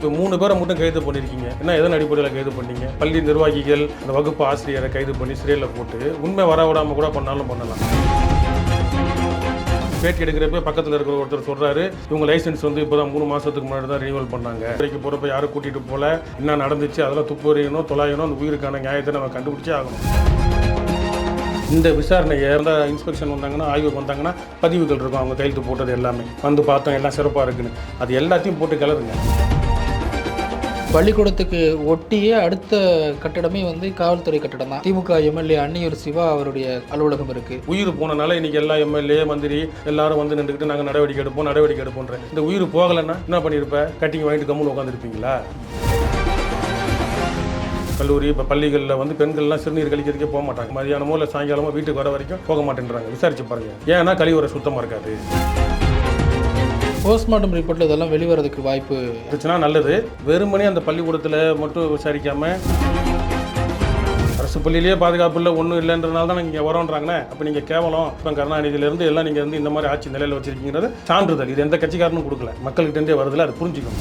இப்போ மூணு பேரை மட்டும் கைது பண்ணியிருக்கீங்க. என்ன எதன் அடிப்படையில் கைது பண்ணீங்க? பள்ளி நிர்வாகிகள் அந்த வகுப்பு ஆசிரியரை கைது பண்ணி சிறையில் போட்டு உண்மை வர விடாமல் கூட பண்ணாலும் பண்ணலாம். பேட்டி எடுக்கிறப்ப பக்கத்தில் இருக்கிற ஒருத்தர் சொல்கிறாரு இவங்க லைசென்ஸ் வந்து இப்போ தான் மூணு மாதத்துக்கு முன்னாடி தான் ரினியூவல் பண்ணாங்க. கடைக்கு போகிறப்ப யாரும் கூட்டிகிட்டு போகல என்ன நடந்துச்சு? அதெல்லாம் துப்புறியணும் தொலாயணும் அந்த உயிருக்கான நியாயத்தை நம்ம கண்டுபிடிச்சே ஆகணும். இந்த விசாரணையை அந்த இன்ஸ்பெக்ஷன் வந்தாங்கன்னா ஆய்வுக்கு வந்தாங்கன்னா பதிவுகள் இருக்கும். அவங்க கையெழுத்து போட்டது எல்லாமே. வந்து பார்த்தோம் எல்லாம் சிறப்பாக இருக்குன்னு. அது எல்லாத்தையும் போட்டு கிளறுங்க. பள்ளிக்கூடத்துக்கு ஒட்டியே அடுத்த கட்டடமே வந்து காவல்துறை கட்டடம் தான். திமுக எம்எல்ஏ அன்னியூர் சிவா அவருடைய அலுவலகம் இருக்கு. உயிர் போனனால இன்னைக்கு எல்லா எம்எல்ஏ மந்திரி எல்லாரும் வந்து நின்றுக்கிட்டு நாங்கள் நடவடிக்கை எடுப்போம் நடவடிக்கை எடுப்போன்ற. இந்த உயிர் போகலைன்னா என்ன பண்ணியிருப்ப கட்டிங் வாங்கிட்டு கம்முன்னு உட்காந்துருப்பீங்களா கல்லூரி இப்போ பள்ளிகளில் வந்து பெண்கள்லாம் சிறுநீர் கழிக்கிறதுக்கே போக மாட்டாங்க. மதியானமோ இல்லை சாயங்காலமோ வீட்டுக்கு வர வரைக்கும் போக மாட்டேன்றாங்க. விசாரிச்சு பாருங்க. ஏன்னா கழிவுறை சுத்தமாக இருக்காது. போஸ்ட்மார்ட்டம் ரிப்போர்ட்டில் இதெல்லாம் வெளிவரதுக்கு வாய்ப்பு இருந்துச்சுன்னா நல்லது. வெறுமனே அந்த பள்ளிக்கூடத்தில் மட்டும் விசாரிக்காம அரசு பள்ளியிலேயே பாதுகாப்பு இல்லை ஒன்றும் இல்லைன்றனால தான் இங்கே வரோன்றாங்கண்ணே அப்போ நீங்கள் கேவலம் இப்போ கருணாநிதியிலேருந்து எல்லாம் நீங்கள் வந்து இந்த மாதிரி ஆட்சி நிலையில் வச்சிருக்கீங்கிறது சான்றிதழ். இது எந்த கட்சிக்காரனும் கொடுக்கல. மக்கள்கிட்டே வருதுல அது புரிஞ்சுக்கணும்.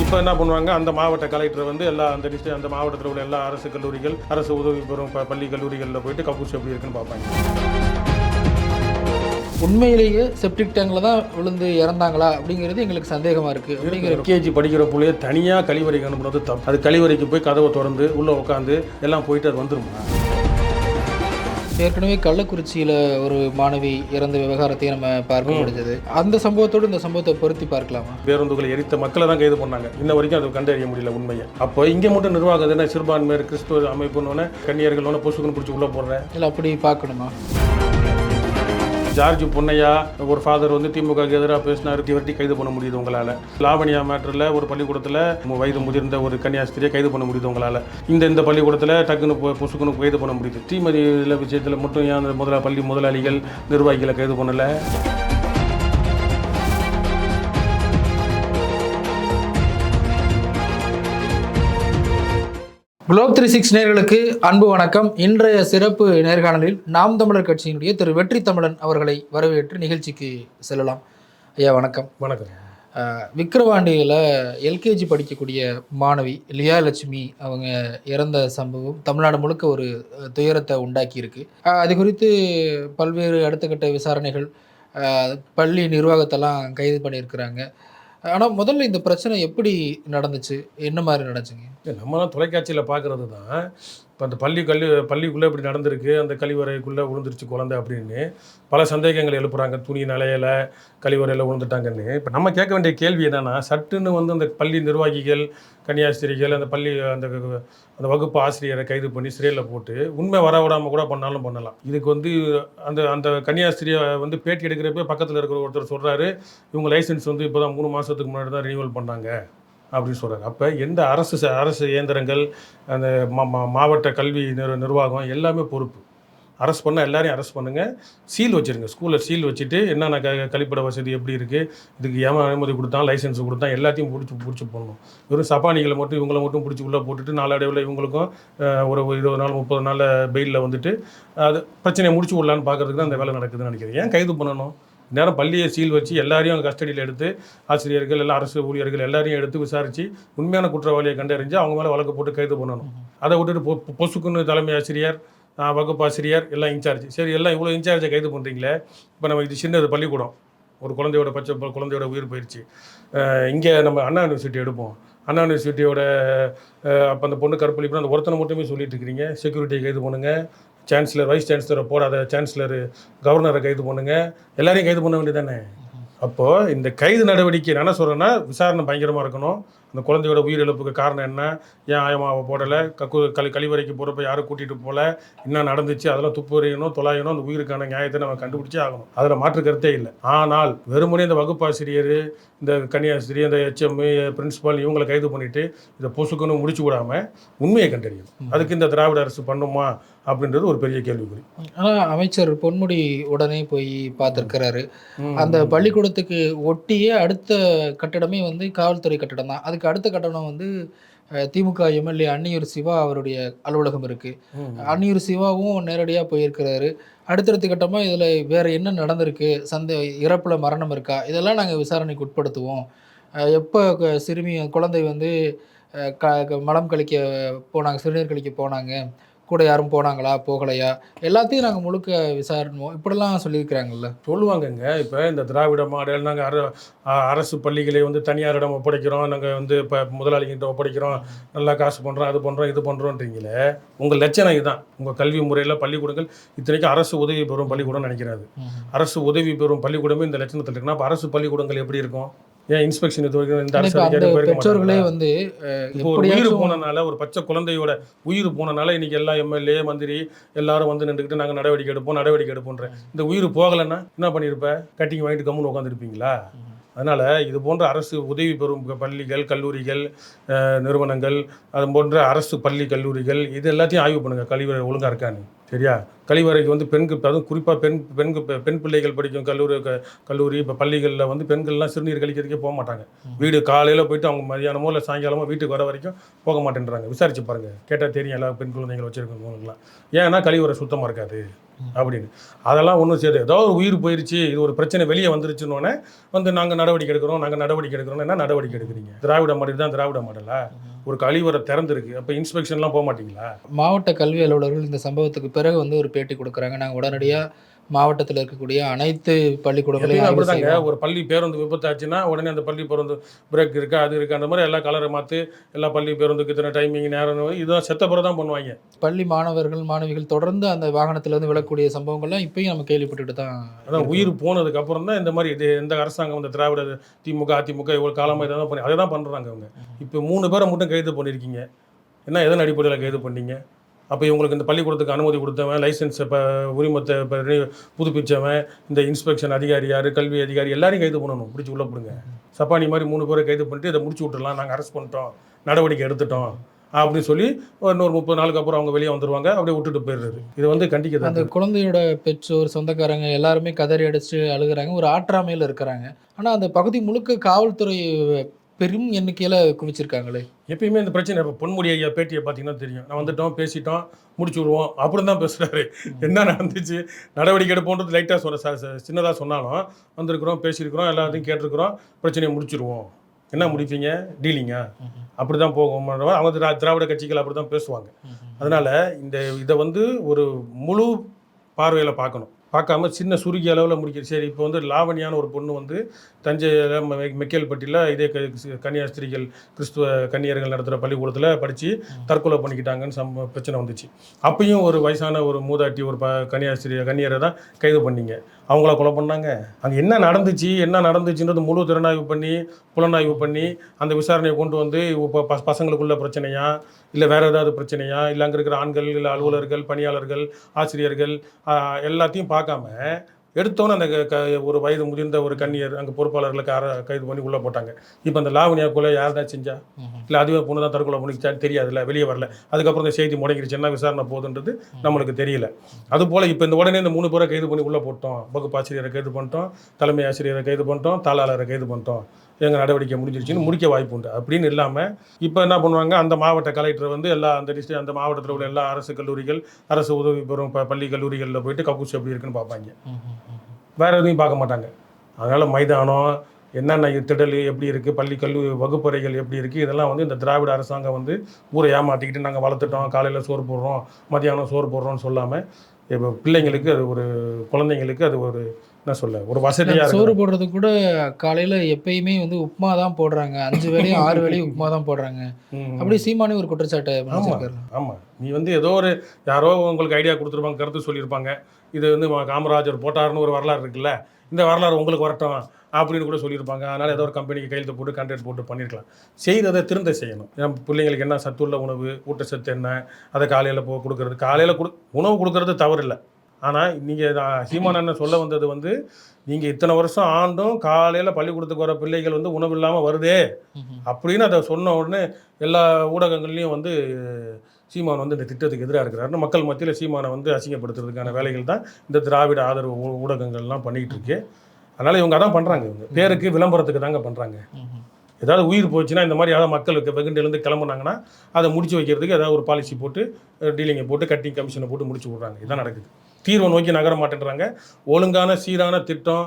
இப்போ என்ன பண்ணுவாங்க? அந்த மாவட்ட கலெக்டர் வந்து எல்லா அந்த டிஸ்ட்ரிக் அந்த மாவட்டத்தில் உள்ள எல்லா அரசு கல்லூரிகள் அரசு உதவி பெறும் ப- பள்ளி கல்லூரிகளில் போயிட்டு கக்கூஸ் எப்படி இருக்குன்னு பார்ப்பாங்க. உண்மையிலேயே செப்டிக் டேங்கில் தான் விழுந்து இறந்தாங்களா அப்படிங்கிறது எங்களுக்கு சந்தேகமாக இருக்குது அப்படிங்கிற எல்கேஜி படிக்கிற பிள்ளைய தனியாக கழிவறைக்கு அனுப்புறது தப்பு. அது கழிவறைக்கு போய் கதவை திறந்து உள்ளே உட்காந்து எல்லாம் போயிட்டு அது வந்துருமா? ஏற்கனவே கள்ளக்குறிச்சியில் ஒரு மாணவி இறந்த விவகாரத்தையும் நம்ம பார்க்க முடிஞ்சது. அந்த சம்பவத்தோடு இந்த சம்பவத்தை பொருத்தி பார்க்கலாமா? பேருந்துகளை எரித்த மக்களை தான் கைது பண்ணாங்க. இன்ன வரைக்கும் அது கண்டறிய முடியல உண்மையை. அப்போ இங்கே மட்டும் நிர்வாகம் என்ன சிறுபான்மையர் கிறிஸ்துவ அமைப்புன்னு கன்னியர்கள் பொசுக்குன்னு பிடிச்சி உள்ளே போடுறேன். இல்லை அப்படி பார்க்கணுமா? ஜார்ஜ் பொன்னையா ஒரு ஃபாதர் வந்து திமுக எதிராக பேசினார். இவர்ட்டி கைது பண்ண முடியுது உங்களால். லாவணியா மேட்டரில் ஒரு பள்ளிக்கூடத்தில் வயது முதிர்ந்த ஒரு கன்னியாஸ்திரியை கைது பண்ண முடியுது உங்களால். இந்த இந்த பள்ளிக்கூடத்தில் டக்குன்னு புசுக்குன்னு கைது பண்ண முடியுது. ஸ்ரீமதி விஷயத்தில் மட்டும் ஏன் அந்த முதலா பள்ளி முதலாளிகள் நிர்வாகிகளை கைது பண்ணலை? குளோப் த்ரீ சிக்ஸ் நேர்களுக்கு அன்பு வணக்கம். இன்றைய சிறப்பு நேர்காணலில் நாம் தமிழர் கட்சியினுடைய திரு வெற்றி தமிழன் அவர்களை வரவேற்று நிகழ்ச்சிக்கு செல்லலாம். ஐயா வணக்கம். வணக்கம். விக்கிரவாண்டியில் எல்கேஜி படிக்கக்கூடிய மாணவி லியா லட்சுமி அவங்க இறந்த சம்பவம் தமிழ்நாடு முழுக்க ஒரு துயரத்தை உண்டாக்கி இருக்கு அஹ், அது குறித்து பல்வேறு அடுத்த கட்ட விசாரணைகள் பள்ளி நிர்வாகத்தெல்லாம் கைது பண்ணியிருக்கிறாங்க. ஆனால் முதல்ல இந்த பிரச்சனை எப்படி நடந்துச்சு? என்ன மாதிரி நடந்துச்சுங்க? நம்மலாம் தொலைக்காட்சியில் பார்க்குறது தான் இப்போ அந்த பள்ளி கல்வி பள்ளிக்குள்ளே இப்படி நடந்திருக்கு அந்த கழிவறைக்குள்ளே விழுந்துருச்சு குழந்தை அப்படின்னு பல சந்தேகங்கள் எழுப்புறாங்க. துணி நிலையில கழிவறையில் விழுந்துட்டாங்கன்னு. இப்போ நம்ம கேட்க வேண்டிய கேள்வி என்னென்னா சட்டுன்னு வந்து அந்த பள்ளி நிர்வாகிகள் கன்னியாஸ்திரிகள் அந்த பள்ளி அந்த அந்த வகுப்பு ஆசிரியரை கைது பண்ணி சிறையில் போட்டு உண்மை வர விடாமல் கூட பண்ணாலும் பண்ணலாம். இதுக்கு வந்து அந்த அந்த கன்னியாஸ்திரியை வந்து பேட்டி எடுக்கிறப்ப பக்கத்தில் இருக்கிற ஒருத்தர் சொல்கிறாரு இவங்க லைசென்ஸ் வந்து இப்போ தான் மூணு மாதத்துக்கு முன்னாடி தான் ரினியூவல் பண்ணாங்க. அப்படின்னு சொல்கிறாங்க அப்போ எந்த அரசு ச- அரசு இயந்திரங்கள் அந்த மா- மா- மாவட்ட கல்வி நிர் நிர்வாகம் எல்லாமே பொறுப்பு. அரெஸ்ட் பண்ணால் எல்லாரையும் அரெஸ்ட் பண்ணுங்கள் சீல் வச்சுருங்க. ஸ்கூலில் சீல் வச்சுட்டு என்னென்ன க கழிப்பிட வசதி எப்படி இருக்குது இதுக்கு ஏமா அனுமதி கொடுத்தான் லைசென்ஸ் கொடுத்தா எல்லாத்தையும் பிடிச்சி பிடிச்சி போடணும். வெறும் சப்பானிகளை மட்டும் இவங்களை மட்டும் பிடிச்சி உள்ளே போட்டுட்டு நாளடைவில் இவங்களுக்கும் ஒரு இருபது நாள் முப்பது நாளில் பெயிலில் வந்துட்டு அது பிரச்சனையை முடிச்சு விடலான்னு பார்க்குறதுக்கு தான் அந்த வேலை நடக்குதுன்னு நினைக்கிறேன். ஏன் கைது பண்ணணும்? நேரம் பள்ளியை சீல் வச்சு எல்லாரையும் கஸ்டடியில் எடுத்து ஆசிரியர்கள் எல்லாம் அரசு ஊழியர்கள் எல்லாரையும் எடுத்து விசாரித்து உண்மையான குற்றவாளியை கண்டறிஞ்சு அவங்க மேலே வழக்கு போட்டு கைது பண்ணணும். அதை விட்டுட்டு பொ பொசுக்குன்னு தலைமை ஆசிரியர் வகுப்பாசிரியர் வகுப்பு ஆசிரியர் எல்லாம் இன்சார்ஜ். சரி எல்லாம் இவ்வளோ இன்சார்ஜை கைது பண்ணுறீங்களே இப்போ நம்ம இது சின்னது பள்ளிக்கூடம். ஒரு குழந்தையோட பச்சை குழந்தையோட உயிர் போயிடுச்சு இங்கே நம்ம அண்ணா யூனிவர்சிட்டி எடுப்போம். அண்ணா யூனிவர்சிட்டியோட அப்போ அந்த பொண்ணு கற்பழிப்பு அந்த ஒருத்தனை மட்டுமே சொல்லிட்டு இருக்கிறீங்க. செக்யூரிட்டியை கைது பண்ணுங்கள் சான்சலர் வைஸ் சான்சலரை போடாத சான்சலர் கவர்னரை கைது பண்ணுங்க. எல்லாரையும் கைது பண்ண வேண்டியதானே அப்போது இந்த கைது நடவடிக்கை என்ன சொல்கிறேன்னா விசாரணை பயங்கரமாக இருக்கணும். அந்த குழந்தையோட உயிரிழப்புக்கு காரணம் என்ன? ஏன் ஆயமாவை போடலை? கக்கு கழி கழிவறைக்கு போகிறப்ப யாரும் கூட்டிகிட்டு போகல என்ன நடந்துச்சு? அதெல்லாம் துப்புறியணும் தொலாயணும் அந்த உயிருக்கான நியாயத்தை நம்ம கண்டுபிடிச்சே ஆகணும். அதில் மாற்று கருத்தே இல்லை. ஆனால் வெறுமனே இந்த வகுப்பாசிரியர் இந்த கன்னியாஸ்திரி இந்த ஹெச்எம் பிரின்சிபால் இவங்களை கைது பண்ணிட்டு இதை பொசுக்குன்னு முடிச்சு விடாம உண்மையை கண்டறியும் அதுக்கு இந்த திராவிட அரசு பண்ணுமா அப்படின்றது ஒரு பெரிய கேள்விக்குறி. ஆனால் அமைச்சர் பொன்முடி உடனே போய் பார்த்துருக்கிறாரு. அந்த பள்ளிக்கூடத்துக்கு ஒட்டியே அடுத்த கட்டடமே வந்து காவல்துறை கட்டடம் தான். அதுக்கு அடுத்த கட்டடம் வந்து திமுக எம்எல்ஏ அன்னியூர் சிவா அவருடைய அலுவலகம் இருக்கு. அன்னியூர் சிவாவும் நேரடியாக போயிருக்கிறாரு. அடுத்தடுத்த கட்டமாக இதில் வேற என்ன நடந்திருக்கு? சந்த இறப்பில் மரணம் இருக்கா? இதெல்லாம் நாங்கள் விசாரணைக்கு உட்படுத்துவோம். எப்போ சிறுமி குழந்தை வந்து க- மலம் கழிக்க போனாங்க சிறுநீர் கழிக்க போனாங்க? கூட யாரும் போனாங்களா? போகலையா? எல்லாத்தையும் நாங்கள் முழுக்க விசாரிப்போம். இப்படிலாம் சொல்லியிருக்கிறாங்கல்ல. சொல்லுவாங்கங்க. இப்போ இந்த திராவிட மாடல் நாங்கள் அர அரசு பள்ளிகளை வந்து தனியாரிடம் ஒப்படைக்கிறோம். நாங்கள் வந்து இப்போ முதலாளிகிட்ட ஒப்படைக்கிறோம். நல்லா காசு பண்ணுறோம் அது பண்ணுறோம் இது பண்ணுறோன்றீங்களே உங்கள் லட்சணம் இதுதான். உங்கள் கல்வி முறையில் பள்ளிக்கூடங்கள் இத்தனைக்கும் அரசு உதவி பெறும் பள்ளிக்கூடம் நினைக்கிறாரு. அரசு உதவி பெறும் பள்ளிக்கூடமே இந்த லட்சணத்தில் இருக்குன்னா அப்போ அரசு பள்ளிக்கூடங்கள் எப்படி இருக்கும்? ஏன் இன்ஸ்பெக்ஷன் இது வரைக்கும் இந்த அரசு அதிகாரி போயிருக்க பெற்றோர்களே? வந்து இப்போ ஒரு உயிர் போனனால ஒரு பச்சை குழந்தையோட உயிர் போனனால இன்னைக்கு எல்லா எம்எல்ஏ மந்திரி எல்லாரும் வந்து நின்றுக்கிட்டு நாங்கள் நடவடிக்கை எடுப்போம் நடவடிக்கை எடுப்போன்ற இந்த உயிர் போகலைன்னா என்ன பண்ணியிருப்ப கட்டிங் வாங்கிட்டு கம்முன்னு உட்காந்துருப்பீங்களா அதனால் இது போன்ற அரசு உதவி பெறும் பள்ளிகள் கல்லூரிகள் நிறுவனங்கள் அது போன்ற அரசு பள்ளி கல்லூரிகள் இது எல்லாத்தையும் ஆய்வு பண்ணுங்கள் கழிவறை ஒழுங்காக இருக்கான்னு. சரியா? கழிவறைக்கு வந்து பெண்கள் அதுவும் குறிப்பாக பெண் பெண்கு பெண் பிள்ளைகள் படிக்கும் கல்லூரி கல்லூரி இப்போ பள்ளிகளில் வந்து பெண்கள்லாம் சிறுநீர் கழிக்கிறதுக்கே போக மாட்டாங்க. வீடு காலையில் போயிட்டு அவங்க மதியானமோ இல்லை சாயங்காலமோ வீட்டுக்கு வர வரைக்கும் போக மாட்டேன்றாங்க. விசாரிச்சு பாருங்க. கேட்டால் தெரியும் எல்லா பெண் குழந்தைகள் வச்சிருக்கவங்களுக்குலாம் ஏன்னா கழிவறை சுத்தமாக இருக்காது. அப்படின்னு. அதெல்லாம் ஒன்றும் சரி ஏதோ ஒரு உயிர் போயிருச்சு இது ஒரு பிரச்சனை வெளியே வந்துருச்சுன்னொன்னே வந்து நாங்கள் நடவடிக்கை எடுக்கிறோம் நாங்கள் நடவடிக்கை எடுக்கிறோம் என்ன நடவடிக்கை எடுக்கிறீங்க? திராவிட மாடல் தான் திராவிட மாடலா? ஒரு கழிவறை திறந்துருக்கு. அப்போ இன்ஸ்பெக்ஷன்லாம் போக மாட்டீங்களா? மாவட்ட கல்வி அலுவலர்கள் இந்த சம்பவத்துக்கு பிறகு வந்து ஒரு பேட்டி கொடுக்குறாங்க. நாங்கள் உடனடியாக மாவட்டத்தில் இருக்கக்கூடிய அனைத்து பள்ளிக்கூடங்களையும் அப்படிதாங்க. ஒரு பள்ளி பேருந்து விபத்து ஆச்சுன்னா உடனே அந்த பள்ளி பேருந்து பிரேக் இருக்கா அது இருக்கா. அந்த மாதிரி எல்லா கலரை மாற்று எல்லா பள்ளி பேருந்துக்கு இத்தனை டைமிங் நேரம் இதுதான் செத்த பிறகு தான் பண்ணுவாங்க. பள்ளி மாணவர்கள் மாணவிகள் தொடர்ந்து அந்த வாகனத்துல இருந்து விழக்கூடிய சம்பவங்கள்லாம் இப்பயும் நம்ம கேள்விப்பட்டுட்டு தான் அதான். உயிர் போனதுக்கு அப்புறம் தான் இந்த மாதிரி இது எந்த அரசாங்கம் இந்த திராவிட திமுக அதிமுக இவ்வளோ காலமாக இதை தான் பண்ணி அதை தான் பண்ணுறாங்க அவங்க இப்போ மூணு பேரை மட்டும் கைது பண்ணியிருக்கீங்க என்ன எதன் அடிப்படையில் கைது பண்ணீங்க? அப்போ இவங்களுக்கு இந்த பள்ளிக்கூடத்துக்கு அனுமதி கொடுத்தவன் லைசன்ஸ் இப்போ உரிமத்தை இப்போ புதுப்பிச்சவன் இந்த இன்ஸ்பெக்ஷன் அதிகாரி யார் கல்வி அதிகாரி எல்லாரையும் கைது பண்ணணும். பிடிச்சி உள்ள போடுங்க. சப்பானி மாதிரி மூணு பேரை கைது பண்ணிட்டு இதை முடிச்சு விட்டுறலாம். நாங்கள் அரெஸ்ட் பண்ணிட்டோம். நடவடிக்கை எடுத்துட்டோம். அப்படின்னு சொல்லி இன்னொரு முப்பது நாளுக்கு அப்புறம் அவங்க வெளியே வந்துருவாங்க. அப்படியே விட்டுட்டு போயிடுறது இது வந்து அந்த கண்டிக்க குழந்தையோட பெற்றோர் சொந்தக்காரங்க எல்லாருமே கதறி அடிச்சு அழுகுறாங்க. ஒரு ஆற்றாமையில் இருக்கிறாங்க. ஆனா அந்த பகுதி முழுக்க காவல்துறை பெரும் எண்ணிக்கையில குவிச்சிருக்காங்களே. எப்பயுமே இந்த பிரச்சனை இப்போ பொன்முடி ஐயா பேட்டியை பார்த்தீங்கன்னா தெரியும். நான் வந்துட்டோம் பேசிட்டோம் முடிச்சு விடுவோம். அப்புறம் தான் பேசுகிறாரு என்ன நடந்துச்சு? நடவடிக்கை எடுப்போன்றது லைட்டாக சொல்ல சின்னதாக சொன்னாலும் வந்திருக்கிறோம் பேசியிருக்கிறோம் எல்லாத்தையும் கேட்டிருக்கிறோம். பிரச்சனையை முடிச்சிருவோம். என்ன முடிப்பீங்க? டீலிங்கா. அப்படி தான் போகும். அவங்க திரா- திராவிட கட்சிகள் அப்படி தான் பேசுவாங்க அதனால் இந்த இதை வந்து ஒரு முழு பார்வையில் பார்க்கணும். பார்க்காம சின்ன சுருகிய அளவில் முடிக்கிறது சரி இப்போ வந்து லாவணியான ஒரு பொண்ணு வந்து தஞ்சையில் மெக்கேல்பட்டியில் இதே கன்னியாஸ்திரிகள் கிறிஸ்துவ கன்னியர்கள் நடத்துகிற பள்ளிக்கூடத்தில் படித்து தற்கொலை பண்ணிக்கிட்டாங்கன்னு சம் பிரச்சனை வந்துச்சு. அப்பயும் ஒரு வயசான ஒரு மூதாட்டி ஒரு ப கன்னியாஸ்திரி கன்னியரை தான் கைது பண்ணீங்க. அவங்கள கொலை பண்ணாங்க. அங்கே என்ன நடந்துச்சு என்ன நடந்துச்சுன்றது முழு திறனாய்வு பண்ணி புலனாய்வு பண்ணி அந்த விசாரணையை கொண்டு வந்து இப்போ ப பசங்களுக்குள்ள பிரச்சனையா இல்லை வேற ஏதாவது பிரச்சனையா இல்லை அங்கே இருக்கிற ஆண்கள் இல்லை அலுவலர்கள் பணியாளர்கள் ஆசிரியர்கள் எல்லாத்தையும் பார்க்காம எடுத்தோன்னே அந்த க- ஒரு வயது முதிர்ந்த ஒரு கன்னியர் அங்கே பொறுப்பாளர்களுக்கு அர கைது பண்ணி உள்ளே போட்டாங்க. இப்போ அந்த லாவணியா கொலை யார் தான் செஞ்சா இல்லை அதுவே பொண்ணு தான் தற்கொலை பண்ணிச்சான்னு தெரியாதுல்ல வெளியே வரல. அதுக்கப்புறம் இந்த செய்தி முடங்கிருச்சு. என்ன விசாரணை போகுதுன்றது நம்மளுக்கு தெரியல. அதுபோல் இப்போ இந்த உடனே இந்த மூணு பேரை கைது பண்ணி உள்ளே போட்டோம். வகுப்பாசிரியரை கைது பண்ணிட்டோம். தலைமை ஆசிரியரை கைது பண்ணிட்டோம். தாளாளரை கைது பண்ணிட்டோம். எங்கள் நடவடிக்கை முடிஞ்சிருச்சுன்னு முடிக்க வாய்ப்பு உண்டு. அப்படின்னு இல்லாமல் இப்போ என்ன பண்ணுவாங்க? அந்த மாவட்ட கலெக்டர் வந்து எல்லா அந்த டிஸ்ட்ரிக்ட் அந்த மாவட்டத்தில் உள்ள எல்லா அரசு கல்லூரிகள் அரசு உதவி பெறும் ப- பள்ளி கல்லூரிகளில் போயிட்டு கக்கூஸ் எப்படி இருக்குன்னு பார்ப்பாங்க. வேற எதுவும் பார்க்க மாட்டாங்க. அதனால் மைதானம் என்னென்ன திடல் எப்படி இருக்குது பள்ளி கல்லூரி வகுப்பறைகள் எப்படி இருக்குது இதெல்லாம் வந்து இந்த திராவிட அரசாங்கம் வந்து ஊரை ஏமாற்றிக்கிட்டு நாங்கள் வளர்த்துட்டோம் காலையில் சோறு போடுறோம் மதியானம் சோறு போடுறோம்னு சொல்லாமல் இப்போ பிள்ளைங்களுக்கு அது ஒரு குழந்தைங்களுக்கு அது ஒரு என்ன சொல்ல ஒரு வசதியாக சோறு போடுறது கூட காலையில எப்பயுமே வந்து உப்புமா தான் போடுறாங்க. அஞ்சு வேளையும் ஆறு வேளையும் உப்புமா தான் போடுறாங்க அப்படி சீமானே ஒரு குற்றச்சாட்டை முன்வச்சிருக்காரு. ஆமாம் நீ வந்து ஏதோ ஒரு யாரோ உங்களுக்கு ஐடியா கொடுத்துருப்பாங்க கருத்து சொல்லியிருப்பாங்க. இது வந்து காமராஜர் போட்டாருன்னு ஒரு வரலாறு இருக்குல்ல. இந்த வரலாறு உங்களுக்கு வரட்டும்? அப்படின்னு கூட சொல்லியிருப்பாங்க. அதனால் ஏதோ ஒரு கம்பெனிக்கு கையெழுத்து போட்டு கண்டெக்ட் போட்டு பண்ணியிருக்கலாம் செய்கிறத திருந்த செய்யணும். என் பிள்ளைங்களுக்கு என்ன சத்துள்ள உணவு ஊட்டச்சத்து என்ன அதை காலையில் போ கொடுக்கறது. காலையில் கொடு உணவு கொடுக்கறது தவறு இல்லை ஆனால் நீங்கள் சீமான் அண்ணன் சொல்ல வந்தது வந்து நீங்கள் இத்தனை வருஷம் ஆண்டும் காலையில் பள்ளிக்கூடத்துக்கு வர பிள்ளைகள் வந்து உணவு இல்லாமல் வருதே. அப்படின்னு அதை சொன்ன உடனே எல்லா ஊடகங்கள்லையும் வந்து சீமான் வந்து இந்த திட்டத்துக்கு எதிராக இருக்கிறாருன்னு மக்கள் மத்தியில் சீமானை வந்து அசிங்கப்படுத்துறதுக்கான வேலைகள் தான் இந்த திராவிட ஆதரவு ஊடகங்கள்லாம் பண்ணிக்கிட்டு இருக்கு அதனால் இவங்க அதான் பண்ணுறாங்க இவங்க. பேருக்கு விளம்பரத்துக்கு தாங்க பண்ணுறாங்க. ஏதாவது உயிர் போச்சுன்னா இந்த மாதிரி ஏதாவது மக்களுக்கு வெகுண்டிலேருந்து கிளம்புனாங்கன்னா அதை முடிச்சு வைக்கிறதுக்கு ஏதாவது ஒரு பாலிசி போட்டு டீலிங்கை போட்டு கட்டிங் கமிஷனை போட்டு முடிச்சு விட்றாங்க. இதான் நடக்குது. தீர்வை நோக்கி நகர மாட்டேன்றாங்க. ஒழுங்கான சீரான திட்டம்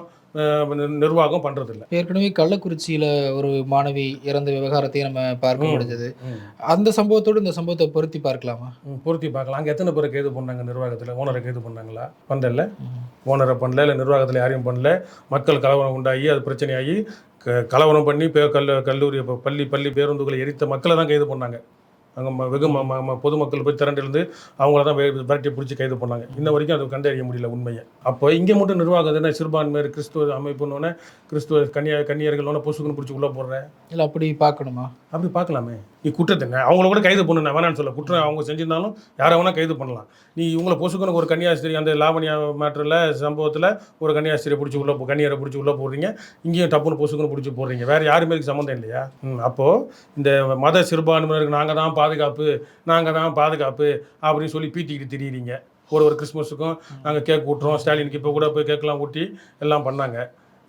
நிர்வாகம் பண்ணுறதில்ல ஏற்கனவே கள்ளக்குறிச்சியில ஒரு மாணவி இறந்த விவகாரத்தையும் நம்ம பார்க்க முடிஞ்சது. அந்த சம்பவத்தோடு இந்த சம்பவத்தை பொருத்தி பார்க்கலாமா? பொருத்தி பார்க்கலாம். அங்கே எத்தனை பேரை கைது பண்ணாங்க? நிர்வாகத்தில் ஓனரை கைது பண்ணாங்களா? பண்ணல. ஓனரை பண்ணல இல்லை நிர்வாகத்தில் யாரையும் பண்ணல. மக்கள் கலவரம் உண்டாகி அது பிரச்சனையாகி கலவரம் பண்ணி கல் கல்லூரி பள்ளி பள்ளி பேருந்துகளை எரித்த மக்களை தான் கைது பண்ணாங்க. அங்கே வெகு பொதுமக்கள் போய் திரண்டிருந்து அவங்கள தான் விரட்டி பிடிச்சி கைது பண்ணாங்க. இன்ன வரைக்கும் அது கண்டறிய முடியல உண்மையை. அப்போ இங்கே மட்டும் நிர்வாகம் என்ன சிறுபான்மையர் கிறிஸ்துவ அமைப்புன்னு கிறிஸ்துவ கன்னியா கன்னியர்களோட பொசுக்குன்னு பிடிச்சி உள்ளே போடுறேன். இல்லை அப்படி பார்க்கணுமா? அப்படி பார்க்கலாமே. நீ குற்றத்தை அவங்கள கூட கைது பண்ணு வேணாம்னு வேணான்னு சொல்ல குற்றம் அவங்க செஞ்சிருந்தாலும் யாரை வேணால் கைது பண்ணலாம். நீ இவங்களை பொசுக்குன்னு ஒரு கன்னியாஸ்திரி அந்த லாவணியா மேட்டரில் சம்பவத்தில் ஒரு கன்னியாஸ்திரியை பிடிச்சி உள்ள கன்னியரை பிடிச்சி உள்ளே போடுறீங்க. இங்கேயும் டப்புன்னு பொசுக்குன்னு பிடிச்சி போடுறீங்க. வேறு யாருமே இதுக்கு சம்மந்தம் இல்லையா? அப்போது இந்த மத சிறுபான்மையினருக்கு நாங்கள் தான் பாதுகாப்பு நாங்கள் தான் பாதுகாப்பு அப்படின்னு சொல்லி பீத்திக்கிட்டு திரியிறீங்க. ஒரு ஒரு கிறிஸ்மஸுக்கும் நாங்கள் கேக் ஊட்டுறோம். ஸ்டாலினுக்கு இப்போ கூட போய் கேக்கெலாம் ஊட்டி எல்லாம் பண்ணாங்க.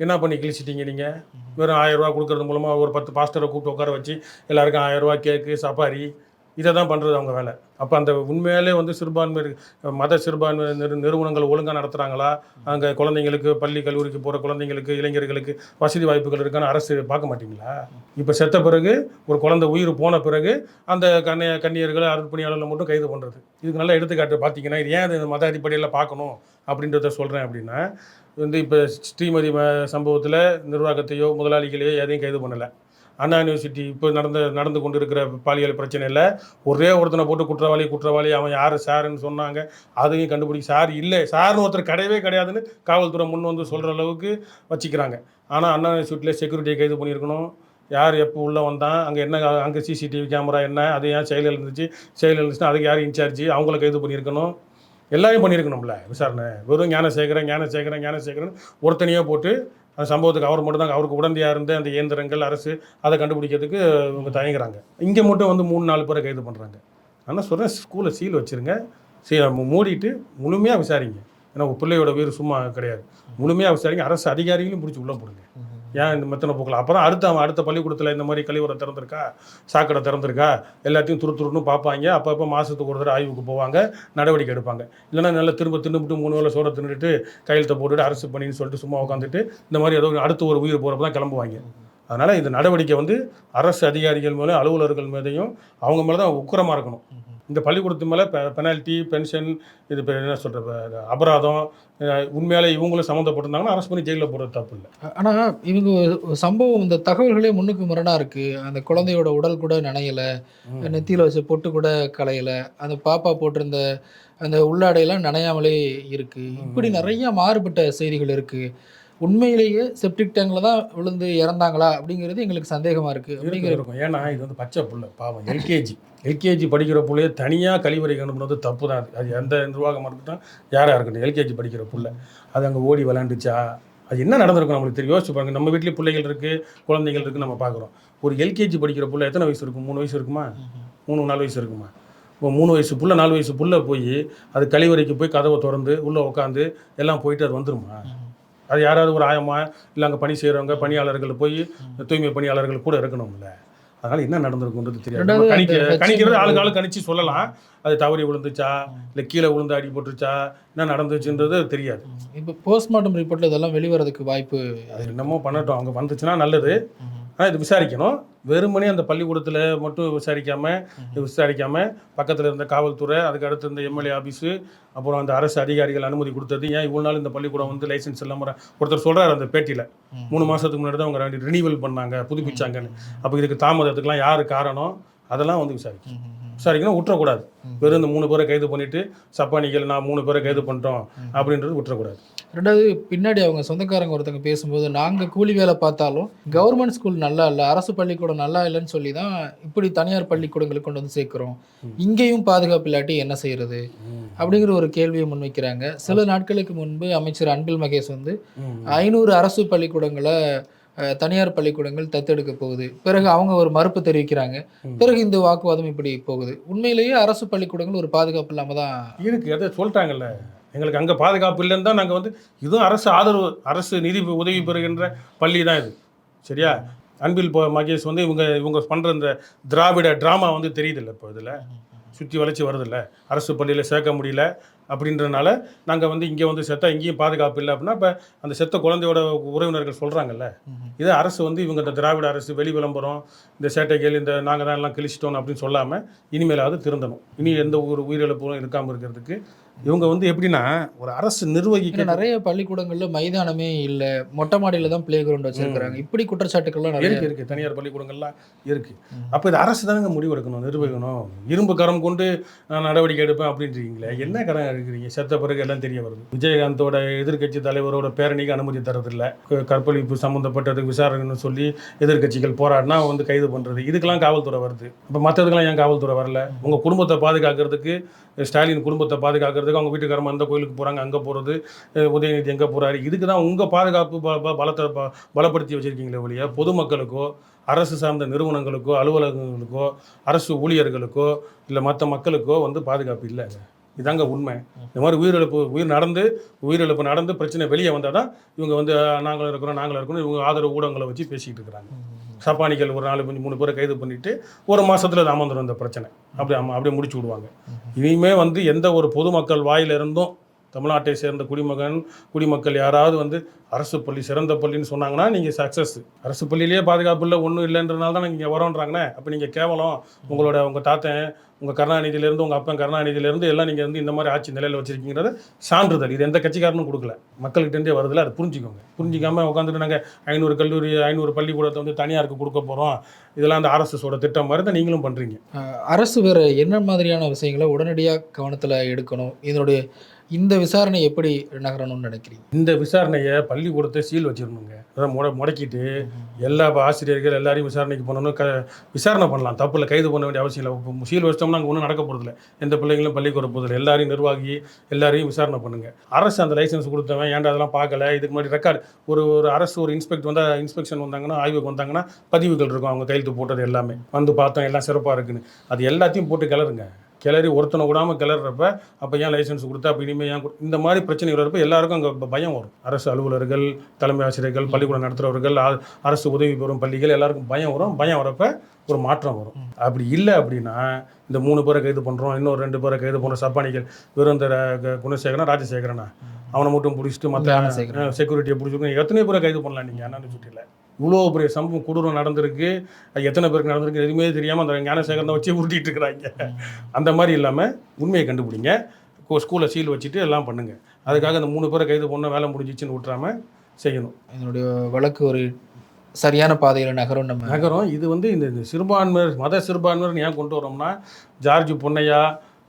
என்ன பண்ணி கிழிச்சிட்டீங்க நீங்கள் வெறும் ஆயிரம் கொடுக்குறது கொடுக்கறது மூலமாக ஒரு பத்து பாஸ்டரை கூப்பிட்டு உட்கார வச்சு எல்லாருக்கும் ஆயிரம் கேக்கு சப்பாரி இதை தான் பண்ணுறது அவங்க வேலை. அப்போ அந்த உண்மையிலே வந்து சிறுபான்மை மத சிறுபான்மை நிறு நிறுவனங்கள் ஒழுங்காக நடத்துகிறாங்களா அங்கே குழந்தைங்களுக்கு பள்ளி கல்லூரிக்கு போகிற குழந்தைங்களுக்கு இளைஞர்களுக்கு வசதி வாய்ப்புகள் இருக்கான்னு அரசு பார்க்க மாட்டிங்களா? இப்போ செத்த பிறகு ஒரு குழந்தை உயிர் போன பிறகு அந்த கண்ணிய கன்னியர்களை அருட்பணியாளர்களை மட்டும் கைது பண்ணுறது இதுக்கு நல்ல எடுத்துக்காட்டு பார்த்தீங்கன்னா இது ஏன் இது மத அடிப்படையில் பார்க்கணும் அப்படின்றத சொல்கிறேன் அப்படின்னா வந்து இப்போ ஸ்ரீமதி ம- சம்பவத்தில் நிர்வாகத்தையோ முதலாளிகளையோ எதையும் கைது பண்ணலை. அண்ணா யூனிவர்சிட்டி இப்போ நடந்த நடந்து கொண்டு இருக்கிற பாலியல் பிரச்சனையில் ஒரே ஒருத்தனை போட்டு குற்றவாளி குற்றவாளி அவன் யார் சாருன்னு சொன்னாங்க. அதையும் கண்டுபிடிக்க சார் இல்லை சார்னு ஒருத்தர் கிடையவே கிடையாதுன்னு காவல்துறை முன் வந்து சொல்கிற அளவுக்கு வச்சுக்கிறாங்க. ஆனால் அண்ணா யூனிவர்சிட்டியில் செக்யூரிட்டியை கைது பண்ணியிருக்கணும். யார் எப்போ உள்ளே வந்தான் அங்கே என்ன அங்கே சிசிடிவி கேமரா என்ன அது ஏன் செயலில் இருந்துச்சு? செயலில் இருந்துச்சுன்னா அதுக்கு யார் இன்சார்ஜ் அவங்கள கைது பண்ணியிருக்கணும். எல்லாரையும் பண்ணியிருக்கணும்ல. விசாரணை. வெறும் ஞானசேகரன் ஞானசேகரன் ஞானசேகரன் ஒருத்தனையே போட்டு அந்த சம்பவத்துக்கு அவர் மட்டும் தான் அவருக்கு உடந்தையாக இருந்த அந்த இயந்திரங்கள் அரசு அதை கண்டுபிடிக்கிறதுக்கு இவங்க தயங்குறாங்க. இங்கே மட்டும் வந்து மூணு நாலு பேரை கைது பண்ணுறாங்க ஆனால் சொல்கிறேன் ஸ்கூலில் சீல் வச்சுருங்க. சீ மூடிட்டு முழுமையாக விசாரிங்க. ஏன்னா உங்கள் பிள்ளையோட உயிர் சும்மா கிடையாது. முழுமையாக விசாரிங்க. அரசு அதிகாரிகளையும் பிடிச்சி உள்ளே போடுங்க. ஏன் இந்த மெத்தனை போக்கலாம் அப்போ தான் அடுத்த அவன் அடுத்த பள்ளிக்கூடத்தில் இந்த மாதிரி கழிவுறை திறந்திருக்கா? சாக்கடை திறந்திருக்கா? எல்லாத்தையும் துரு துருன்னு பார்ப்பாங்க அப்பப்போ மாதத்துக்கு ஒரு தடவை ஆய்வுக்கு போவாங்க. நடவடிக்கை எடுப்பாங்க. இல்லைன்னா நல்லா திரும்ப தின்னுபிட்டு மூணு வேளை சோற தின்னுட்டு கையெழுத்த போட்டுட்டு அரசு பண்ணின்னு சொல்லிட்டு சும்மா உட்காந்துட்டு இந்த மாதிரி ஏதோ அடுத்த ஒரு உயிர் போகிறப்ப தான் கிளம்புவாங்க. அதனால் இந்த நடவடிக்கை வந்து அரசு அதிகாரிகள் மேலே அலுவலர்கள் மேலேயும் அவங்க மேலே தான் உக்கரமாக இருக்கணும். இந்த பள்ளிக்கூடத்து மேலே பெனால்ட்டி பென்ஷன் இது என்ன சொல்கிற அபராதம் உண்மையாலே இவங்களும் சம்மந்தப்பட்டிருந்தாங்கன்னா அரசு பண்ணி ஜெயிலில் போடுறது தப்பு இல்லை. ஆனா இவங்க சம்பவம் இந்த தகவல்களே முன்னுக்கு முரணா இருக்கு. அந்த குழந்தையோட உடல் கூட நனையல. நெத்தியில வச்ச பொட்டு கூட களையல. அந்த பாப்பா போட்டிருந்த அந்த உள்ளாடையெல்லாம் நனையாமலே இருக்கு. இப்படி நிறைய மாறுபட்ட செய்திகள் இருக்கு. உண்மையிலேயே செப்டிக் டேங்க்ல தான் விழுந்து இறந்தாங்களா அப்படிங்கிறது எங்களுக்கு சந்தேகமா இருக்கு. அப்படிங்கிற இருக்கும். ஏன்னா இது வந்து பச்சை புள்ள பாவம் எல்கேஜி எல்கேஜி படிக்கிற புள்ளைய தனியாக கழிவறை அனுப்புனது தப்பு தான் அது. அது எந்த நிர்வாகமாக இருக்கட்டும் யாராக இருக்கட்டும் எல்கேஜி படிக்கிற புள்ள. அது அங்கே ஓடி விளாண்டுச்சா அது என்ன நடந்திருக்கும் நம்மளுக்கு தெரியும். யோசிச்சு பாருங்க நம்ம வீட்லேயும் பிள்ளைகள் இருக்குது குழந்தைகள் இருக்குது நம்ம பார்க்குறோம். ஒரு எல்கேஜி படிக்கிற புள்ள எத்தனை வயசு இருக்கும்? மூணு வயசு இருக்குமா? மூணு நாலு வயசு இருக்குமா? இப்போ மூணு வயசு புள்ள நாலு வயசு புள்ள போய் அது கழிவறைக்கு போய் கதவை திறந்து உள்ளே உட்காந்து எல்லாம் போயிட்டு அது வந்துருமா? அது யாராவது ஒரு ஆயமா இல்லை அங்கே பணி செய்கிறவங்க பணியாளர்கள் போய் தூய்மை பணியாளர்கள் கூட இருக்கணும்ல. அதனால என்ன நடந்திருக்குன்றது தெரியாது. கணிக்க கணிக்கிறது ஆளுக்கு ஆளு கணிச்சு சொல்லலாம். அது தவறி விழுந்துச்சா இல்லை கீழே விழுந்து அடி போட்டுருச்சா என்ன நடந்துச்சுன்றது தெரியாது. இப்போ போஸ்ட்மார்ட்டம் ரிப்போர்ட்ல இதெல்லாம் வெளிவரதுக்கு வாய்ப்பு அது என்னமோ பண்ணட்டும். அவங்க வந்துச்சுன்னா நல்லது. ஆனால் இது விசாரிக்கணும். வெறுமனே அந்த பள்ளிக்கூடத்தில் மட்டும் விசாரிக்காம விசாரிக்காம பக்கத்தில் இருந்த காவல்துறை அதுக்கு அடுத்து இருந்த எம்எல்ஏ ஆஃபீஸு அப்புறம் அந்த அரசு அதிகாரிகள் அனுமதி கொடுத்தது. ஏன் இவ்வளோ நாள் இந்த பள்ளிக்கூடம் வந்து லைசன்ஸ் இல்லாமல் ஒருத்தர் சொல்றாரு அந்த பேட்டியில். மூணு மாதத்துக்கு முன்னாடி தான் அவங்க ரினிவல் பண்ணாங்க புதுப்பிச்சாங்கன்னு. அப்போ இதுக்கு தாமதத்துக்குலாம் யார் காரணம்? அதெல்லாம் வந்து விசாரிக்கணும். விசாரிக்கணும் விட்டுறக்கூடாது. வெறும் இந்த மூணு பேரை கைது பண்ணிட்டு சப்பானிகள் நான் மூணு பேரை கைது பண்ணிட்டோம் அப்படின்றது விட்டுறக்கூடாது. ரெண்டாவது பின்னாடி அவங்க சொந்தக்காரங்க ஒருத்தங்க பேசும்போது நாங்க கூலி வேலை பார்த்தாலும் கவர்மெண்ட் ஸ்கூல் நல்லா இல்லை அரசு பள்ளிக்கூடம் நல்லா இல்லைன்னு சொல்லி தான் இப்படி தனியார் பள்ளிக்கூடங்களுக்கு கொண்டு வந்து சேர்க்கிறோம். இங்கேயும் பாதுகாப்பு இல்லாட்டி என்ன செய்யறது? அப்படிங்கிற ஒரு கேள்வியை முன்வைக்கிறாங்க. சில நாட்களுக்கு முன்பு அமைச்சர் அன்பில் மகேஷ் வந்து ஐநூறு அரசு பள்ளிக்கூடங்களை தனியார் பள்ளிக்கூடங்கள் தத்தெடுக்க போகுது. பிறகு அவங்க ஒரு மறுப்பு தெரிவிக்கிறாங்க. பிறகு இந்த வாக்குவாதம் இப்படி போகுது. உண்மையிலேயே அரசு பள்ளிக்கூடங்கள் ஒரு பாதுகாப்பு இல்லாம தான் இருக்கு அதை சொல்லிட்டாங்கல்ல. எங்களுக்கு அங்கே பாதுகாப்பு இல்லைன்னு தான் நாங்கள் வந்து இதுவும் அரசு ஆதரவு அரசு நிதி உதவி பெறுகின்ற பள்ளி தான் இது. சரியா? அன்பில் போ மகேஷ் வந்து இவங்க இவங்க பண்ணுற இந்த திராவிட ட்ராமா வந்து தெரியுதில்ல இப்போ இதில்? சுற்றி வளைச்சி வருதில்ல? அரசு பள்ளியில் சேர்க்க முடியல. அப்படின்றனால நாங்கள் வந்து இங்கே வந்து செத்தா இங்கேயும் பாதுகாப்பு இல்லை அப்படின்னா இப்போ அந்த செத்த குழந்தையோட உறவினர்கள் சொல்கிறாங்கல்ல இதே அரசு வந்து இவங்க இந்த திராவிட அரசு வெளி விளம்பரம் இந்த சேட்டைகள் இந்த நாங்கள் தான் எல்லாம் கிழிச்சிட்டோம் அப்படின்னு சொல்லாமல் இனிமேலாவது திருந்தணும். இனி எந்த ஒரு உயிரிழப்பும் இருக்காமல் இருக்கிறதுக்கு இவங்க வந்து எப்படின்னா ஒரு அரசு நிர்வகிக்க நிறைய பள்ளிக்கூடங்கள்ல மைதானமே இல்ல. மொட்டை மாடியில தான் பிளே கிரவுண்ட் வச்சிருக்காங்க இப்படி குற்றச்சாட்டுகள்லாம் நிறைய இருக்கு இருக்கு. தனியார் பள்ளிக்கூடங்கள்லாம் இருக்கு. ம். அப்போ இது அரசு தானங்க முடிவெடுக்கணும் நிர்வகிக்கணும்? இரும்பு கரம் கொண்டு நடவடிக்கை எடுப்பேன் அப்படின்றீங்களே என்ன கடன் இருக்கிறீங்க. செத்த பிறகு எல்லாம் தெரிய வருது. விஜயகாந்தோட எதிர்க்கட்சி தலைவரோட பேரணிக்கு அனுமதி தரதில்ல. கற்பழிப்பு சம்மந்தப்பட்டதுக்கு விசாரணைன்னு சொல்லி எதிர்க்கட்சிகள் போராடினா வந்து கைது பண்ணுறது இதுக்கெல்லாம் காவல்துறை வருது. இப்போ மற்றதுக்கெல்லாம் ஏன் காவல்துறை வரல? உங்கள் குடும்பத்தை பாதுகாக்கிறதுக்கு ஸ்டாலின் குடும்பத்தை பாதுகாக்கிறதுக்கு அவங்க வீட்டுக்காரமா அந்த கோயிலுக்கு போகிறாங்க அங்கே போகிறது உதயநிதி எங்கே போகிறாரு இதுக்கு தான் உங்கள் பாதுகாப்பு ப- பலத்தை பலப்படுத்தி வச்சிருக்கீங்களே ஒழிய பொதுமக்களுக்கோ அரசு சார்ந்த நிறுவனங்களுக்கோ அலுவலகங்களுக்கோ அரசு ஊழியர்களுக்கோ இல்லை மற்ற மக்களுக்கோ வந்து பாதுகாப்பு இல்லைங்க இதாங்க உண்மை. இந்த மாதிரி உயிரிழப்பு உயிர் நடந்து உயிரிழப்பு நடந்து பிரச்சனை வெளியே வந்தால் தான் இவங்க வந்து "ஆ, நாங்களும் இருக்கிறோம் நாங்களும் இருக்கிறோம் இவங்க ஆதரவு ஊடகங்களை வச்சு பேசிக்கிட்டு இருக்கிறாங்க. சப்பானிகள் ஒரு நாலு மூணு பேரை கைது பண்ணிட்டு ஒரு மாதத்தில் அது அமர்ந்துடும் இந்த பிரச்சனை. அப்படி அப்படியே முடிச்சு விடுவாங்க. இனிமே வந்து எந்த ஒரு பொதுமக்கள் வாயிலிருந்தும் தமிழ்நாட்டை சேர்ந்த குடிமகன் குடிமக்கள் யாராவது வந்து அரசு பள்ளி சிறந்த பள்ளின்னு சொன்னாங்கன்னா நீங்கள் சக்ஸஸ் அரசு பள்ளியிலேயே பாதுகாப்பு இல்லை ஒன்றும் இல்லைன்றனால தான் நீங்கள் வரோன்றாங்கண்ணே. அப்போ நீங்கள் கேவலம். உங்களோட உங்கள் தாத்தன் உங்கள் கருணாநிதியிலேருந்து உங்கள் அப்பன் கருணாநிதியிலேருந்து எல்லாம் நீங்கள் வந்து இந்த மாதிரி ஆட்சி நிலையில் வச்சிருக்கீங்கிறது சான்றிதழ். இது எந்த கட்சிக்காரனும் கொடுக்கல. மக்கள்கிட்டேருந்தே வருதுல அதை புரிஞ்சுக்கோங்க. புரிஞ்சிக்காமல் உட்காந்துட்டு நாங்கள் ஐநூறு கல்லூரி ஐநூறு பள்ளிக்கூடத்தை வந்து தனியாருக்கு கொடுக்க போகிறோம் இதெல்லாம் அந்த ஆர்எஸ்எஸோட திட்டம் மாதிரி தான் நீங்களும் பண்ணுறீங்க அரசு வேறு என்ன மாதிரியான விஷயங்களை உடனடியாக கவனத்தில் எடுக்கணும்? இதனுடைய இந்த விசாரணை எப்படி நகரணும்னு நினைக்கிறீங்க? இந்த விசாரணையை பள்ளிக்கூடத்தை சீல் வச்சிடணுங்க. அதை முட முடக்கிட்டு எல்லா ஆசிரியர்கள் எல்லாரையும் விசாரணைக்கு பண்ணணும் க விசாரணை பண்ணலாம். தப்பில் கைது பண்ண வேண்டிய அவசியம் இல்லை. இப்போ சீல் வச்சிட்டோம்னா அங்கே ஒன்றும் நடக்க போகிறதில்ல எந்த பிள்ளைங்களும் பள்ளிக்கூட போதில்லை எல்லாரையும் நிர்வாகி எல்லாரையும் விசாரணை பண்ணுங்க. அரசு அந்த லைசன்ஸ் கொடுத்தவன் ஏன்டா அதெல்லாம் பார்க்கல? இதுக்கு முன்னாடி ரெக்கார்டு ஒரு ஒரு அரசு ஒரு இன்ஸ்பெக்ட் வந்தால் இன்ஸ்பெக்ஷன் வந்தாங்கன்னா ஆய்வுக்கு வந்தாங்கன்னா பதிவுகள் இருக்கும். அவங்க கையெழுத்து போட்டது எல்லாமே. வந்து பார்த்தோம் எல்லாம் சிறப்பாக இருக்குன்னு. அது எல்லாத்தையும் போட்டு கிளறுங்க. கிளறி ஒருத்தனை விடாமல் கிளறப்ப அப்போ ஏன் லைசன்ஸ் கொடுத்தா அப்போ இனிமேல் ஏன் இந்த மாதிரி பிரச்சனைகள் வரப்ப எல்லாருக்கும் அங்கே பயம் வரும். அரசு அலுவலர்கள் தலைமை ஆசிரியர்கள் பள்ளிக்கூடம் நடத்துகிறவர்கள் அரசு உதவி பெறும் பள்ளிகள் எல்லாருக்கும் பயம் வரும். பயம் வரப்ப ஒரு மாற்றம் வரும். அப்படி இல்லை அப்படின்னா இந்த மூணு பேரை கைது பண்ணுறோம் இன்னொரு ரெண்டு பேரை கைது பண்ணுறோம் சப்பானிகள் வெறும் இந்த குணசேகரனா ராஜசேகரனா? அவனை மட்டும் பிடிச்சிட்டு மற்ற. செக்யூரிட்டியை பிடிச்சிருக்கோம் எத்தனை பேரை கைது பண்ணலாம் நீங்கள் அண்ணன் சுட்டியில். இவ்வளோ பெரிய சம்பவம் கொடூரம் நடந்திருக்கு. அது எத்தனை பேருக்கு நடந்திருக்கு எதுவுமே தெரியாமல் அந்த ஞானசேகரனை வச்சு உருட்டிட்டு இருக்கிறாங்க. அந்த மாதிரி இல்லாமல் உண்மையை கண்டுபிடிங்க. ஸ்கூலில் சீல் வச்சுட்டு எல்லாம் பண்ணுங்க. அதுக்காக அந்த மூணு பேரை கைது பண்ண வேலை முடிஞ்சிச்சுன்னு விட்றாம செய்யணும். இதனுடைய வழக்கு ஒரு சரியான பாதையில நகரும் நம்ம நகரம். இது வந்து இந்த இந்த சிறுபான்மையர் மத சிறுபான்மையர் ஏன் கொண்டு வரோம்னா ஜார்ஜ் பொன்னையா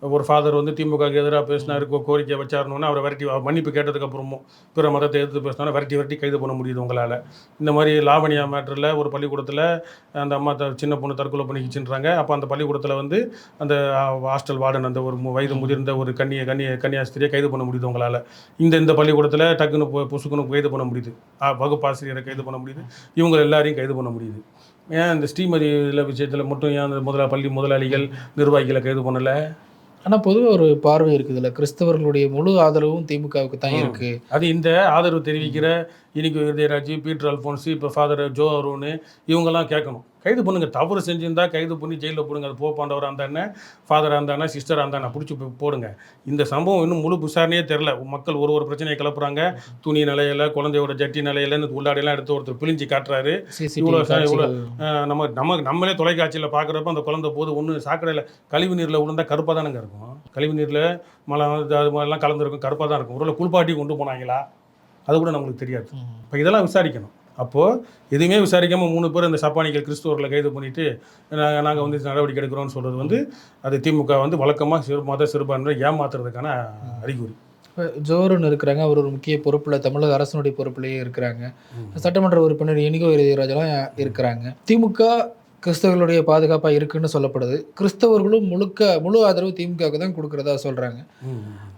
ஒரு ஃபாதர் வந்து திமுகவுக்கு எதிராக பேசினார் கோரிக்கை வச்சாருன்னு அவரை விரட்டி மன்னிப்பு கேட்டதுக்கப்புறமும் பிற மதத்தை எதிர்த்து பேசினாலும் விரட்டி விரட்டி கைது பண்ண முடியுது உங்களால். இந்த மாதிரி லாவணியா மேட்டரில் ஒரு பள்ளிக்கூடத்தில் அந்த அம்மா த சின்ன பொண்ணு தற்கொலை பண்ணிக்கிச்சுன்றாங்க. அப்போ அந்த பள்ளிக்கூடத்தில் வந்து அந்த ஹாஸ்டல் வார்டன் அந்த ஒரு வயது முதிர்ந்த ஒரு கன்னிய கன்னிய கன்னியாஸ்திரியை கைது பண்ண முடியுது உங்களால். இந்த இந்த பள்ளிக்கூடத்தில் டக்குன்னு புசுக்குன்னு கைது பண்ண முடியுது. ஆ, வகுப்பாசிரியரை கைது பண்ண முடியுது. இவங்க எல்லாரையும் கைது பண்ண முடியுது. ஏன் இந்த ஸ்ரீமதி இதில் விஷயத்தில் மட்டும் ஏன் அந்த முதலா பள்ளி முதலாளிகள் நிர்வாகிகளை கைது பண்ணலை? ஆனா பொதுவா ஒரு பார்வை இருக்குதுல்ல. கிறிஸ்தவர்களுடைய முழு ஆதரவும் திமுகவுக்கு தான் இருக்கு. அது இந்த ஆதரவு தெரிவிக்கிற இனிக்கு விருதராஜ் பீட்டர் அல்ஃபோன்ஸு இப்போ ஃபாதர் ஜோ அருண் இவங்கெல்லாம் கேட்கணும். கைது பண்ணுங்க. தவறு செஞ்சிருந்தா கைது பண்ணி ஜெயிலில் போடுங்க. அது போப்பாண்டவராக இருந்தானே ஃபாதராக இருந்தானே சிஸ்டராக இருந்தானே பிடிச்சி போடுங்க. இந்த சம்பவம் இன்னும் முழு விசாரணையே தெரில மக்கள் ஒரு ஒரு பிரச்சனையை கிளப்புறாங்க. துணி நிலையில குழந்தையோட ஜட்டி நிலையில உள்ளாடையெல்லாம் எடுத்து ஒருத்தர் பிழிஞ்சு காட்டுறாரு. இவ்வளோ இவ்வளோ நம்ம நம்ம நம்மளே தொலைக்காட்சியில் பார்க்குறப்ப அந்த குழந்தை போது ஒன்று சாக்கடையில் கழிவு நீரில் விழுந்தா கருப்பாக தானங்க இருக்கும். கழிவு நீரில் மழை அது மாதிரிலாம் கலந்துருக்கும் கருப்பாக தான் இருக்கும். ஒருவேளை குளிப்பாட்டி கொண்டு போனாங்களா? அது கூட நம்மளுக்கு தெரியாது. இப்போ இதெல்லாம் விசாரிக்கணும். அப்போது எதுவுமே விசாரிக்காமல் மூணு பேர் இந்த சப்பானிகள் கிறிஸ்துவர்களை கைது பண்ணிட்டு நாங்கள் நாங்கள் வந்து நடவடிக்கை எடுக்கிறோம்னு சொல்கிறது வந்து அது திமுக வந்து வழக்கமாக சிறு மத சிறுபான்மை ஏமாத்துறதுக்கான அறிகுறி. இப்ப ஜோரன் இருக்கிறாங்க. அவர் ஒரு முக்கிய பொறுப்புல தமிழக அரசனுடைய பொறுப்புலயே இருக்கிறாங்க. சட்டமன்ற உறுப்பினர் இனிகோ இளையராஜெல்லாம் இருக்கிறாங்க. திமுக கிறிஸ்தவர்களுடைய பாதுகாப்பா இருக்குன்னு சொல்லப்படுது. கிறிஸ்தவர்களும் முழுக்க முழு ஆதரவு திமுகவுக்கு தான் கொடுக்கறதா சொல்றாங்க.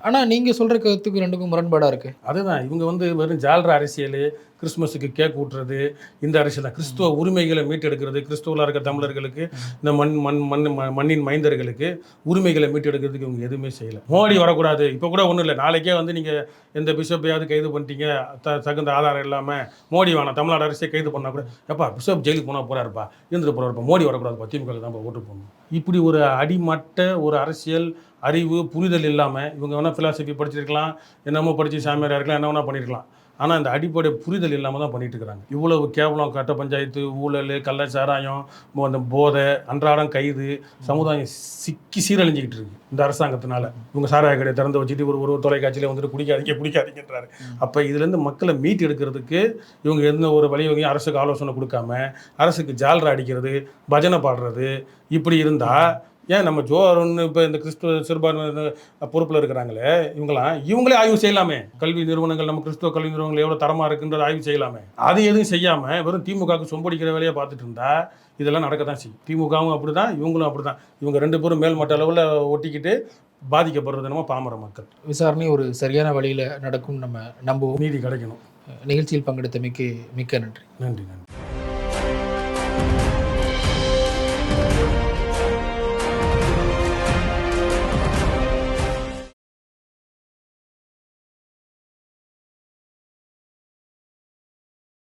ஆனால் நீங்கள் சொல்கிற கருத்துக்கு ரெண்டுக்கும் முரண்பாடாக இருக்குது அதுதான். இவங்க வந்து வெறும் ஜால்ற அரசியல் கிறிஸ்மஸுக்கு கேக் ஊட்டுறது இந்த அரசியல் தான். கிறிஸ்துவ உரிமைகளை மீட்டெடுக்கிறது கிறிஸ்துவலாக இருக்க தமிழர்களுக்கு இந்த மண் மண் மண் ம- மண்ணின் மைந்தர்களுக்கு உரிமைகளை மீட்டெடுக்கிறதுக்கு இவங்க எதுவுமே செய்யலை. மோடி வரக்கூடாது. இப்போ கூட ஒன்றும் இல்லை. நாளைக்கே வந்து நீங்கள் எந்த பிஷப்பையாவது கைது பண்ணிட்டீங்க த தகுந்த ஆதாரம் இல்லாமல் மோடி வேணாம் தமிழ்நாடு அரசே கைது பண்ணால் கூட எப்பா பிஷப் ஜெயிலுக்கு போனால் போகிறாருப்பா இருந்துட்டு போகிறாருப்பா மோடி வரக்கூடாதுப்பா திமுக தான் ஓட்டு போகணும் இப்படி ஒரு அடிமட்ட ஒரு அரசியல் அறிவு புரிதல் இல்லாமல் இவங்க வேணால் ஃபிலாசபி படிச்சிருக்கலாம் என்னமோ படித்து சாமியாராக இருக்கலாம் என்ன வேணால் பண்ணியிருக்கலாம் ஆனால் அந்த அடிப்படை புரிதல் இல்லாமல் தான் பண்ணிட்டு இருக்கிறாங்க இவ்வளவு கேவலம் கட்ட பஞ்சாயத்து ஊழல் கள்ள சாராயம் அந்த போதை அன்றாடம் கைது சமுதாயம் சிக்கி சீரழிஞ்சிக்கிட்டு இருக்கு இந்த அரசாங்கத்தினால. இவங்க சாராய கடையை திறந்து வச்சுட்டு ஒரு ஒரு தொலைக்காட்சியில் வந்துட்டு குடிக்காதீங்க குடிக்காதீங்கன்றாரு. அப்போ இதுலேருந்து மக்களை மீட்டு எடுக்கிறதுக்கு இவங்க எந்த ஒரு வழிவகையும் அரசுக்கு ஆலோசனை கொடுக்காம அரசுக்கு ஜால்ரா அடிக்கிறது பஜனை பாடுறது இப்படி இருந்தால் ஏன் நம்ம ஜோ அருண் இப்போ இந்த கிறிஸ்துவ சிறுபான்மை பொறுப்பில் இருக்கிறாங்களே இவங்களாம் இவங்களே ஆய்வு செய்யலாமே. கல்வி நிறுவனங்கள் நம்ம கிறிஸ்துவ கல்வி நிறுவனங்கள் எவ்வளோ தரமாக இருக்குன்றதை ஆய்வு செய்யலாமே. அது எதுவும் செய்யாமல் வெறும் திமுகவுக்கு சொம்படிக்கிற வேலையை பார்த்துட்டு இருந்தா இதெல்லாம் நடக்க தான் செய்யும். திமுகவும் அப்படி தான் இவங்களும் அப்படி தான் இவங்க ரெண்டு பேரும் மேல்மட்ட அளவில் ஒட்டிக்கிட்டு பாதிக்கப்படுறது என்னமோ பாமர மக்கள். விசாரணை ஒரு சரியான வழியில் நடக்கும் நம்ம நம்புவோம். நீதி கிடைக்கணும். நிகழ்ச்சியில் பங்கெடுத்தமைக்கு மிக்க நன்றி. நன்றி நன்றி.